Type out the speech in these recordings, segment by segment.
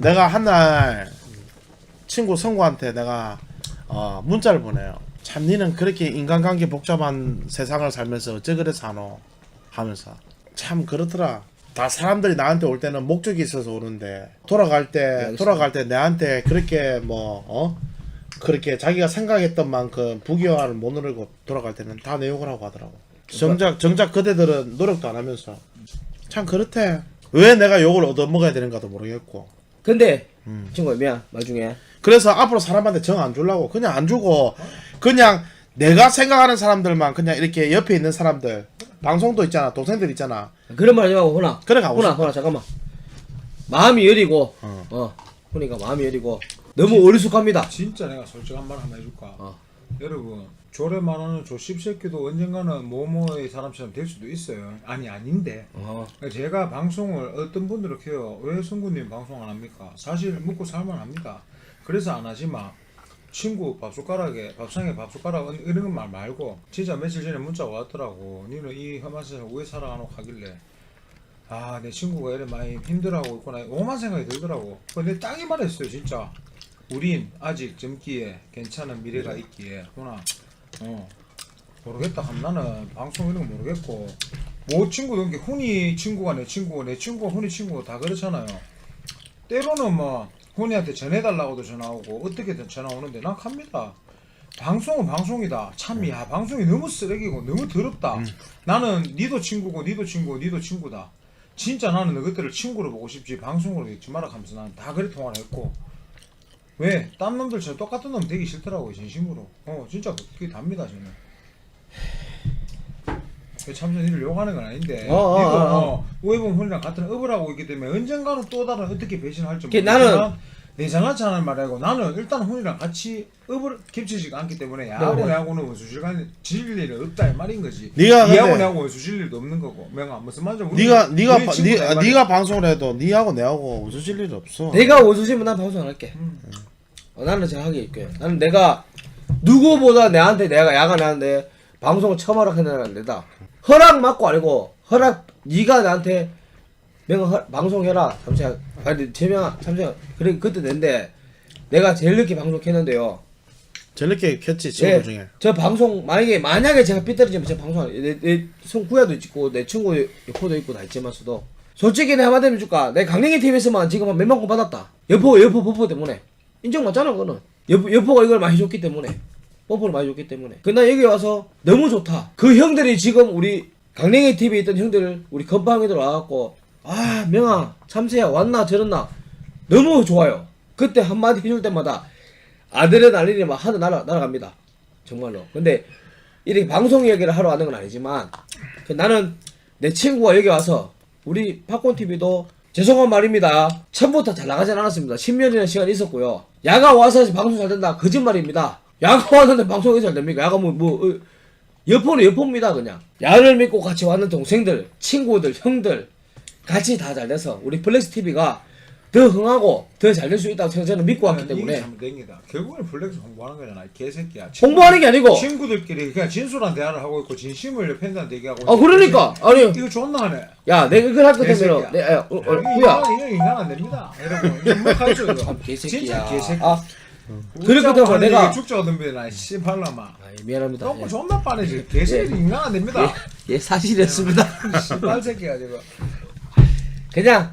내가 한 날 친구 성구한테 내가 어, 문자를 보내요. 참 니는 그렇게 인간관계 복잡한 세상을 살면서 어째 그래 사노 하면서 참 그렇더라. 다 사람들이 나한테 올 때는 목적이 있어서 오는데 돌아갈 때 알겠습니다. 돌아갈 때 내한테 그렇게 뭐 어? 그렇게 자기가 생각했던 만큼 부귀영화를 못 누리고 돌아갈 때는 다 내 욕을 하고 하더라고. 정작 정작 그대들은 노력도 안 하면서 참 그렇대. 왜 내가 욕을 얻어먹어야 되는가도 모르겠고. 근데 음. 친구야 미안 말 중에 그래서 앞으로 사람한테 정 안 주려고 그냥 안 주고 그냥 내가 생각하는 사람들만 그냥 이렇게 옆에 있는 사람들 방송도 있잖아 동생들 있잖아 그런 말 하지 말고 훈아 그래 가고 훈아 싶다. 훈아 잠깐만 마음이 여리고 어. 어 훈이가 마음이 여리고 너무 어리숙합니다 진짜 내가 솔직한 말 한번 해줄까? 어. 여러분 조례 말하는 조 씹새끼도 언젠가는 모모의 사람처럼 될 수도 있어요. 아니 아닌데 어. 제가 방송을 어떤 분들은 해요. 왜 성구님 방송 안 합니까? 사실 먹고 살만 합니다. 그래서 안 하지만 친구 밥숟가락에 밥상에 밥숟가락 이런 말 말고 진짜 며칠 전에 문자가 왔더라고. 니는 이 험한 세상 왜 살아가노 하길래 아 내 친구가 이래 많이 힘들어하고 있구나 오만 생각이 들더라고. 근데 땅이 말했어요 진짜. 우린 아직 젊기에 괜찮은 미래가 있기에 구나 어. 모르겠다. 함 나는 방송 이런 거 모르겠고. 뭐 친구도 이게 훈이 친구가 내 친구고 내 친구가 훈이 친구고 다 그렇잖아요. 때로는 뭐 훈이한테 전해달라고도 전화 오고 어떻게든 전화 오는데 난 갑니다. 방송은 방송이다. 참야 방송이 너무 쓰레기고 너무 더럽다. 나는 니도 친구고 니도 친구고 니도 친구다. 진짜 나는 너희들을 친구로 보고 싶지. 방송으로 읽지 마라 하면서 나는 다 그래 통화를 했고 왜? 딴 놈들처럼 똑같은 놈 되기 싫더라고요 진심으로. 어 진짜 그게 답니다 저는. 그 참선 이를 욕하는 건 아닌데. 어, 어, 이거 어, 어, 우회봉 훈이랑 같은 업을 하고 있기 때문에 언젠가는 또 다른 어떻게 배신할지 그 모르겠지만 나는- 내 장난치 않은 말이고 나는 일단 훈이랑 같이 업을 겹치지가 않기 때문에 야하고 네네. 내하고는 원수질간 질 일은 없다 이 말인 거지. 네가 근데- 내하고 원수질 일도 없는 거고. 명아 무슨 말인지 모르겠- 네가 네가 바- 네, 말이야. 네가 방송을 해도 네하고 내하고 웃어질 일 없어. 내가 원수시면 난 방송 안 할게. 음. 어, 나는 제가 하게 할게. 나는 내가 누구보다 내한테 내가 야가 나는데 방송을 처음 허락해내는 데다. 허락 맞고 아니고 허락 네가 나한테 명아 허- 방송해라. 잠시만 아니 재명아 잠시만 그래 그때 낸데 내가 제일 늦게 방송했는데요. 제일 늦게 켰지 친구 예, 중에. 저 방송 만약에 만약에 제가 삐뚤어지면 제 방송 안- 내, 내 손 구야도 있고 내 친구 여포도 있고 다 있지만서도. 솔직히 내 한마디 해줄까? 내 강냉이 TV에서만 지금 한 몇만 건 받았다. 여포 여포 뽀뽀 때문에 인정 맞잖아 그거는. 여포, 여포가 이걸 많이 줬기 때문에. 뽀뽀를 많이 줬기 때문에. 근데 여기 와서 너무 좋다. 그 형들이 지금 우리 강냉이 TV에 있던 형들 우리 건방이들 와갖고 아 명아 참새야 왔나 저랬나. 너무 좋아요. 그때 한마디 해줄 때마다 아드레날린이 막 하늘 날아, 날아갑니다. 정말로. 근데 이렇게 방송 이야기를 하러 왔는 건 아니지만 그 나는 내 친구가 여기 와서 우리 팝콘 TV도 죄송한 말입니다. 처음부터 잘 나가진 않았습니다. 10년이라는 시간이 있었고요. 야가 와서 방송 잘 된다. 거짓말입니다. 야가 왔는데 방송이 잘 됩니까? 야가 뭐, 뭐, 어, 여포는 여포입니다, 그냥. 야를 믿고 같이 왔는 동생들, 친구들, 형들, 같이 다 잘 돼서 우리 플렉스 TV가 더 흥하고 더 잘 될 수 있다고 저는 믿고 왔기 때문에 잘못된기다. 결국엔 플렉스 홍보하는 거잖아. 이 개새끼야. 홍보하는 게 아니고 친구들끼리 그냥 진솔한 대화를 하고 있고 진심을 팬들한테 얘기하고. 아 그러니까 아니 이거 존나 하네. 야, 내가 이걸 할것 개새끼야. 내, 야, 어, 어, 후야. 이거 인간 안 됩니다. 여러분 이거. 참 개새끼야. 진짜 개새끼. 아, 그럴 것 같으면 내가- 죽자 얻은비나 씨발라마. 미안합니다. 너무 예. 존나 빠르지. 개새끼 인간 안 됩니다. 예, 사실이었습니다. 씨발 새끼야 지금. 그냥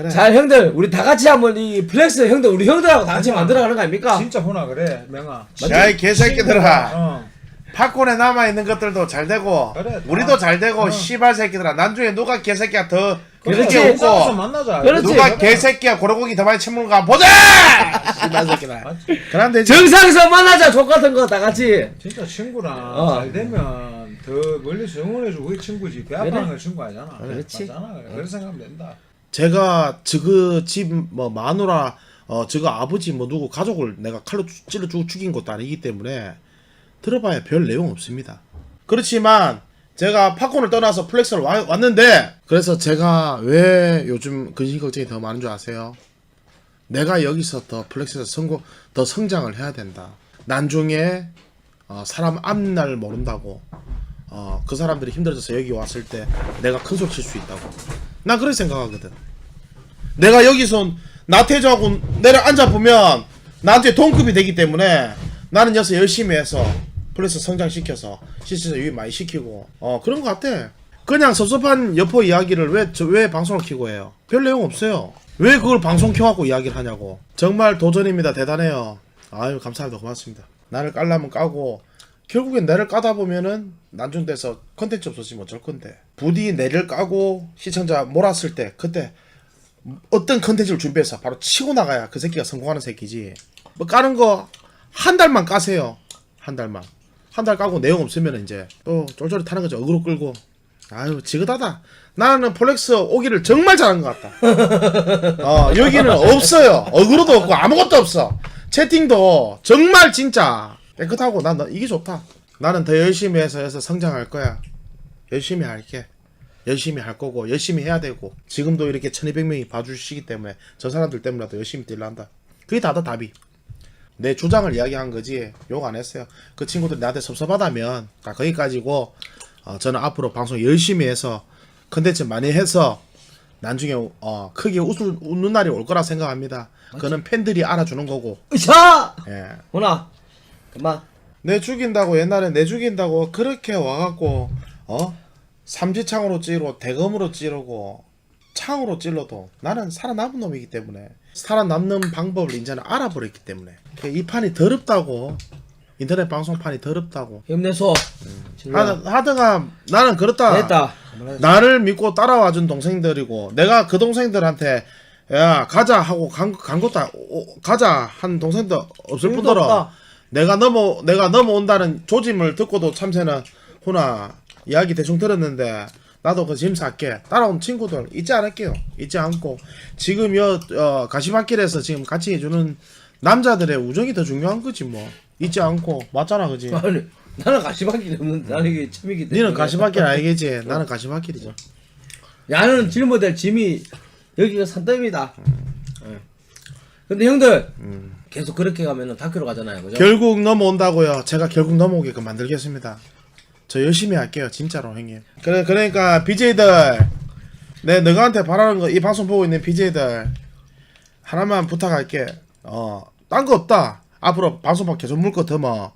그래 잘 형들 우리 다 같이 한번 이 플렉스 형들 우리 형들하고 다 같이 만들어가는 거 아닙니까? 진짜 호나 그래 명아. 야 이 개새끼들아 어. 팝콘에 남아 있는 것들도 잘 되고 그래, 우리도 다. 잘 되고 어. 씨발 새끼들아 나중에 누가 개새끼야 더 그렇지. 영상에서 웃고 만나자. 그렇지. 누가 개새끼야 고래고기 더 많이 처먹는가 보자 씨발 새끼들아 맞지? 되지 정상에서 만나자 족 같은 거 다 같이. 진짜 친구랑 어. 잘 되면 더 멀리서 응원해주고 그게 친구지 배 아파하는 건 친구 아니잖아 그렇지. 맞잖아 그렇게 생각하면 된다 제가 저그 집뭐 마누라 어 저거 아버지 뭐 누구 가족을 내가 칼로 찌- 찔러 죽 죽인 것도 아니기 때문에 들어봐야 별 내용 없습니다. 그렇지만 제가 팝콘을 떠나서 플렉스를 와- 왔는데 그래서 제가 왜 요즘 근심 걱정이 더 많은 줄 아세요? 내가 여기서 더 플렉스에서 성공 더 성장을 해야 된다. 나중에 어, 사람 앞날 모른다고 어, 그 사람들이 힘들어져서 여기 왔을 때 내가 큰 소리 칠 수 있다고. 난 그렇게 생각하거든. 내가 여기서 나태주하고 내려 앉아 보면 나한테 동급이 되기 때문에 나는 여기서 열심히 해서 플러스 성장시켜서 시스템 유입 많이 시키고 어 그런 것 같아. 그냥 섭섭한 여포 이야기를 왜 저 왜 방송을 키고 해요? 별 내용 없어요. 왜 그걸 방송 켜갖고 이야기를 하냐고. 정말 도전입니다. 대단해요. 아유 감사합니다. 고맙습니다. 나를 깔라면 까고 결국엔 내를 까다 보면은 난중돼서 컨텐츠 없어지면 어쩔 건데. 부디 내를 까고 시청자 몰았을 때 그때 어떤 컨텐츠를 준비해서 바로 치고 나가야 그 새끼가 성공하는 새끼지. 뭐 까는 거 한 달만 까세요. 한 달만. 한 달 까고 내용 없으면 이제 또 쫄쫄이 타는 거죠. 어그로 끌고. 아유 지긋하다. 나는 폴렉스 오기를 정말 잘한 것 같다. 어 여기는 없어요. 어그로도 없고 아무것도 없어. 채팅도 정말 진짜 깨끗하고 난 너- 이게 좋다. 나는 더 열심히 해서 해서 성장할 거야. 열심히 할게. 열심히 할 거고 열심히 해야 되고. 지금도 이렇게 1200명이 봐주시기 때문에 저 사람들 때문에라도 열심히 뛸라 한다. 그게 다다 답이. 내 주장을 이야기한 거지. 욕 안 했어요. 그 친구들이 나한테 섭섭하다면 다 거기까지고 어, 저는 앞으로 방송 열심히 해서 컨텐츠 많이 해서 나중에 어, 크게 웃을, 웃는 날이 올 거라 생각합니다. 그거는 팬들이 알아주는 거고. 으쌰! 예. 호나 그만 내 죽인다고 옛날에 내 죽인다고 그렇게 와갖고 어? 삼지창으로 찌르고 대검으로 찌르고 창으로 찔러도 나는 살아남은 놈이기 때문에 살아남는 방법을 이제는 알아버렸기 때문에. 이 판이 더럽다고 인터넷 방송판이 더럽다고. 힘내소. 하드, 하드가 나는 그렇다. 됐다. 나를 믿고 따라와준 동생들이고 내가 그 동생들한테 야 가자 하고 간, 간 것도 아- 오- 가자 한 동생도 없을 일도 뿐더러 없다. 내가 넘어 내가 넘어온다는 조짐을 듣고도 참새는 후나 이야기 대충 들었는데 나도 그 짐 살게. 따라온 친구들 잊지 않을게요. 잊지 않고 지금 여 어, 가시밭길에서 지금 같이 해주는 남자들의 우정이 더 중요한 거지 뭐. 잊지 않고 맞잖아 그지? 아니 나는 가시밭길이 없는데 나는 이게 처음이기 때문에. 니는 가시밭길 알겠지? 나는 가시밭길이죠. 야는 짊어댈 짐이 여기가 산더미다. 예. 근데 형들 계속 그렇게 가면은 다큐로 가잖아요 그죠? 결국 넘어온다고요. 제가 결국 넘어오게끔 만들겠습니다. 저 열심히 할게요, 진짜로 형님. 그래 그러니까 BJ들, 내 너한테 바라는 거 이 방송 보고 있는 BJ들 하나만 부탁할게. 어, 딴 거 없다. 앞으로 방송만 계속 물거 더뭐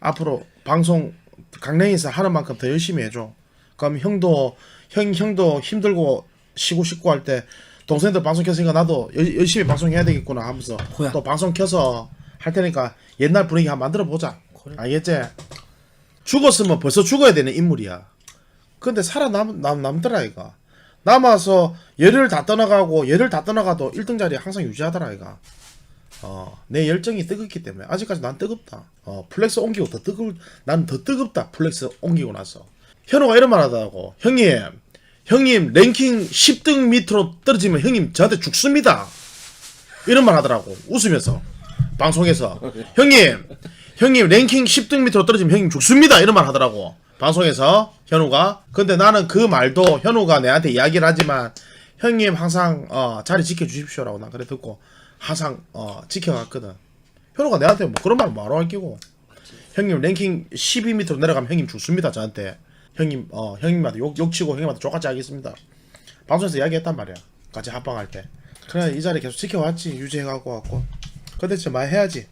앞으로 방송 강냉이서 하는 만큼 더 열심히 해줘. 그럼 형도 형 형도 힘들고 쉬고 싶고 할 때 동생들 방송 켰으니까 나도 열, 열심히 방송해야 되겠구나 하면서 뭐야? 또 방송 켜서 할 테니까 옛날 분위기 한번 만들어 보자. 알겠지? 죽었으면 벌써 죽어야 되는 인물이야. 근데 살아남 남, 남더라 이가. 남아서 열을 다 떠나가고 열을 다 떠나가도 1등 자리 항상 유지하더라 이가. 어, 내 열정이 뜨겁기 때문에 아직까지 난 뜨겁다. 어, 플렉스 옮기고 더 뜨거, 난 더 뜨겁다. 플렉스 옮기고 나서. 현호가 이런 말 하더라고. 형님, 형님 랭킹 10등 밑으로 떨어지면 형님 저한테 죽습니다. 이런 말 하더라고. 웃으면서 방송에서 형님, 형님 랭킹 10등 밑으로 떨어지면 형님 죽습니다. 이런 말 하더라고. 방송에서 현우가. 근데 나는 그 말도 현우가 내한테 이야기를 하지만 형님 항상 어, 자리 지켜 주십시오라고 나 그래 듣고 항상 어, 지켜갔거든. 현우가 내한테 뭐 그런 말 뭐하러 할 끼고. 형님 랭킹 12 밑으로 내려가면 형님 죽습니다 저한테. 형님 어 형님한테 욕 욕 치고 형님한테 족같이 하겠습니다. 방송에서 이야기했단 말이야. 같이 합방할 때. 그래 이 자리 계속 지켜왔지 유지해갖고 왔고. 근데 진짜 많이 해야지.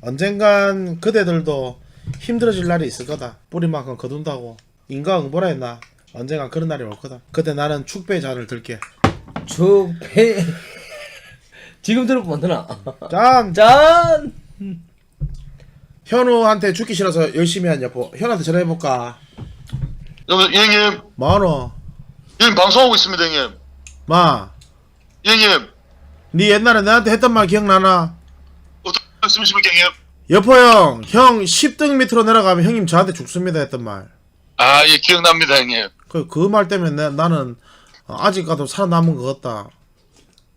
언젠간 그대들도 힘들어질 날이 있을 거다. 뿌리만큼 거둔다고. 인과응보라 했나? 언젠간 그런 날이 올 거다. 그때 나는 축배의 잔을 들게. 축배 지금 들어보면 안 되나? 짠! 짠! 현우한테 죽기 싫어서 열심히 한 여보. 현우한테 전화해볼까? 여보, 형님, 뭐하노? 형님 방송하고 있습니다, 형님. 마, 형님, 니 옛날에 나한테 했던 말 기억나나? 어떤 말씀이십니까, 형님? 여포 형, 형 10등 밑으로 내려가면 형님 저한테 죽습니다 했던 말. 아, 예, 기억납니다, 형님. 그 그 말 때문에 내, 나는 어, 아직 가도 살아남은 것 같다.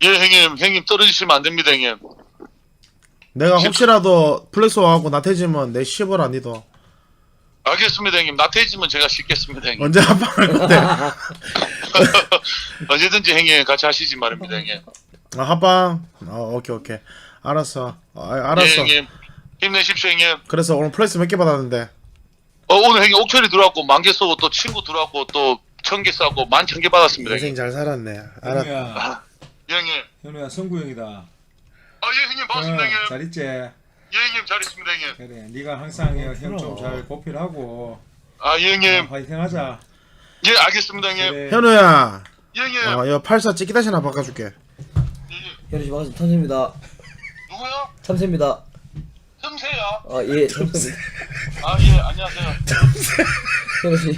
예, 형님, 형님 떨어지시면 안 됩니다, 형님. 내가 혹시라도 플렉스 와갖고 나태지면 내 씹어라 니도. 알겠습니다, 형님. 나태해지면 제가 씻겠습니다, 형님. 언제 합방할 건데? 언제든지 형님 같이 하시지 말입니다, 형님. 아, 합방? 어, 오케이 오케이. 알았어. 어, 아, 예, 알았어. 형님. 힘내십시오, 형님. 그래서 오늘 플렉스 몇 개 받았는데? 어, 오늘 형님 옥천이 들어왔고, 만 개 쏘고, 또 친구 들어왔고, 또 천 개 쏘고, 만 천 개 받았습니다, 형님. 인생 잘 살았네. 알았. 형이야 아, 예, 형님. 현우야 성구 형이다. 아, 예, 형님, 반갑습니다, 형님. 잘 있지? 예, 형님, 잘 있습니다, 형님. 그래 네가 항상 형좀잘 보필 하고 아, 예, 형님. 화이팅하자. 예, 알겠습니다, 형님. 그래. 현우야 예, 형님. 어 이거 84 찍기 다시 하나 바꿔줄게 예, 예. 현우 씨 반갑습니다. 참새입니다. 누구요? 참새입니다. 틈새야. 아, 예, 참새입니다. 아, 예, 안녕하세요. 현우 씨.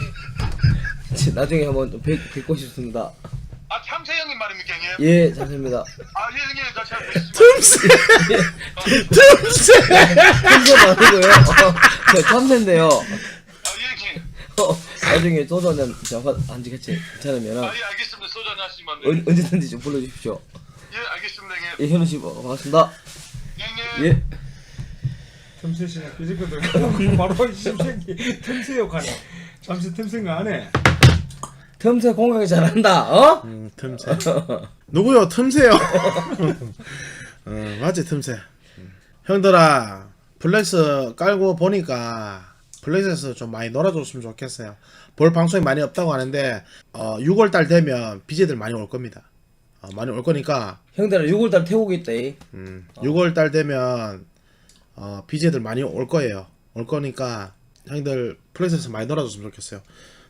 지- 나중에 한번 좀 뵙, 뵙고 싶습니다. 아, 참새 말입니까, 형님? 예, 참새입니다. 아, 예, 형님, 나잘 보겠습니다. 틈새 참새가 아니고요. 어, 저 참새인데요. 아, 예, 형님. 어, 나중에 소주 한잔 잠깐 안지같이 괜찮으면 아, 예, 알겠습니다. 소주 한잔 하시면 돼. 언- 언제든지 좀 불러주십시오. 예, 알겠습니다, 형님. 예, 현우 씨 어, 반갑습니다. 형님. 예. 틈새 씨가 삐질거든. 바로 이 심생기 틈새 역하네. 잠시 틈새가 안 해. 틈새 공격이 잘한다. 어? 음, 틈새 누구요 틈새요 어, 맞지 틈새 음. 형들아 플렉스 깔고 보니까 플렉스에서 좀 많이 놀아줬으면 좋겠어요 볼 방송이 많이 없다고 하는데 어, 6월 달 되면 BJ들 많이 올 겁니다 어, 많이 올 거니까 형들아 6월 달 태국에 있다. 이. 음, 6월 달 되면 어, BJ들 많이 올 거예요 올 거니까 형들 플렉스에서 많이 놀아줬으면 좋겠어요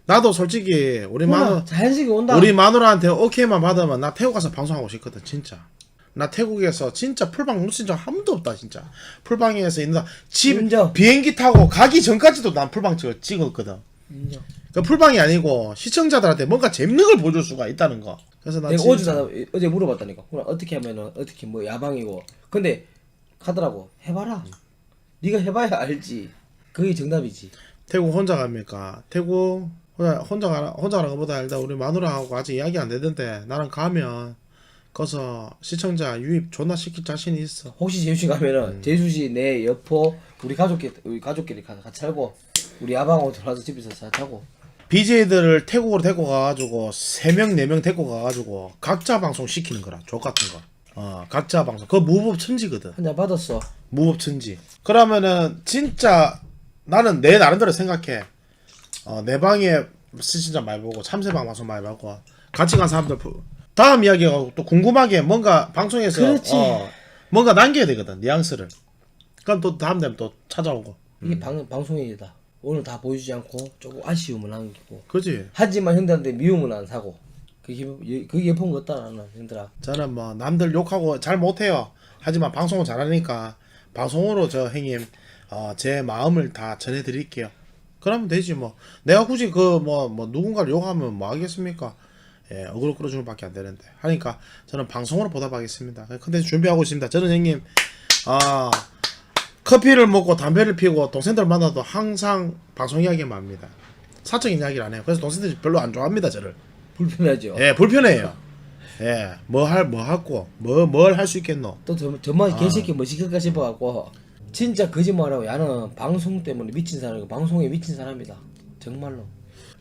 나도 솔직히 우리 마누 누나 자연스럽게 온다. 우리 마누라한테 오케이만 받으면 나 태국 가서 방송하고 싶거든 진짜 나 태국에서 진짜 풀방 놓친 적 한 번도 없다 진짜 풀방에서 있는 집 인정. 비행기 타고 가기 전까지도 난 풀방 찍, 찍었거든 인정. 그 풀방이 아니고 시청자들한테 뭔가 재밌는 걸 보여줄 수가 있다는 거 그래서 나 내가 진짜 어제 나 어제 물어봤다니까. 누나 어떻게 하면은 어떻게 뭐 야방이고. 근데 가더라고. 해봐라. 네가 해봐야 알지. 그게 정답이지. 태국 혼자 갑니까 태국 혼자 혼자 가라 혼자 가는 것보다 일단 우리 마누라하고 아직 이야기 안 되던데 나는 가면 거기서 시청자 유입 존나 시킬 자신이 있어 혹시 제주시 가면은 음. 제주시 내 여포 우리 가족끼리 우리 가족끼리 가- 같이 살고 우리 야방하고 들어와서 집에서 잘 자고. BJ들을 태국으로 데리고 가가지고 3명 4명 데리고 가가지고 각자 방송 시키는 거라 족 같은 거. 어 각자 방송 그거 무법 천지거든 한잔 받았어. 무법 천지 그러면은 진짜 나는 내 나름대로 생각해 어 내 방에 시청자 많이 보고 참새방 방송 많이 보고 같이 간 사람들 부- 다음 이야기가 또 궁금하게 뭔가 방송에서. 어, 뭔가 남겨야 되거든 뉘앙스를 그럼 또 다음 되면 또 찾아오고 이게 방 방송이다. 오늘 다 보여주지 않고 조금 아쉬움을 남기고. 그지 하지만 형들한테 미움은 안 사고. 그게 예- 그게 예쁜 것 같다 나는 형들아. 저는 뭐 남들 욕하고 잘 못해요. 하지만 방송을 잘하니까 방송으로 저 형님 어, 제 마음을 다 전해드릴게요. 그러면 되지 뭐. 내가 굳이 그뭐뭐 누군가를 욕하면 뭐 하겠습니까? 예, 어그로 끌어주는 밖에 안 되는데. 하니까 저는 방송으로 보답하겠습니다. 컨텐츠 준비하고 있습니다. 저는 형님 아 커피를 먹고 담배를 피우고 동생들 만나도 항상 방송 이야기만 합니다. 사적인 이야기를 안 해요. 그래서 동생들이 별로 안 좋아합니다, 저를. 불편하죠. 예, 불편해요. 예, 뭐 할, 뭐 하고, 뭐, 뭘 할 수 있겠노? 또 저, 저만 아. 개새끼 뭐 시킬까 싶어갖고 진짜 거짓말하고 야는 방송 때문에 미친 사람이고 방송에 미친 사람이다 정말로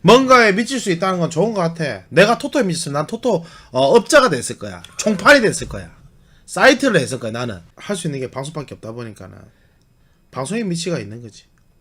뭔가에 미칠 수 있다는 건 좋은 것 같아. 내가 토토에 미쳤으면 난 토토, 어, 업자가 됐을 거야. 총판이 됐을 거야. 사이트를 했을 거야, 나는. 할 수 있는 게 방송밖에 없다 보니까는. 방송에 미치가 있는 거지.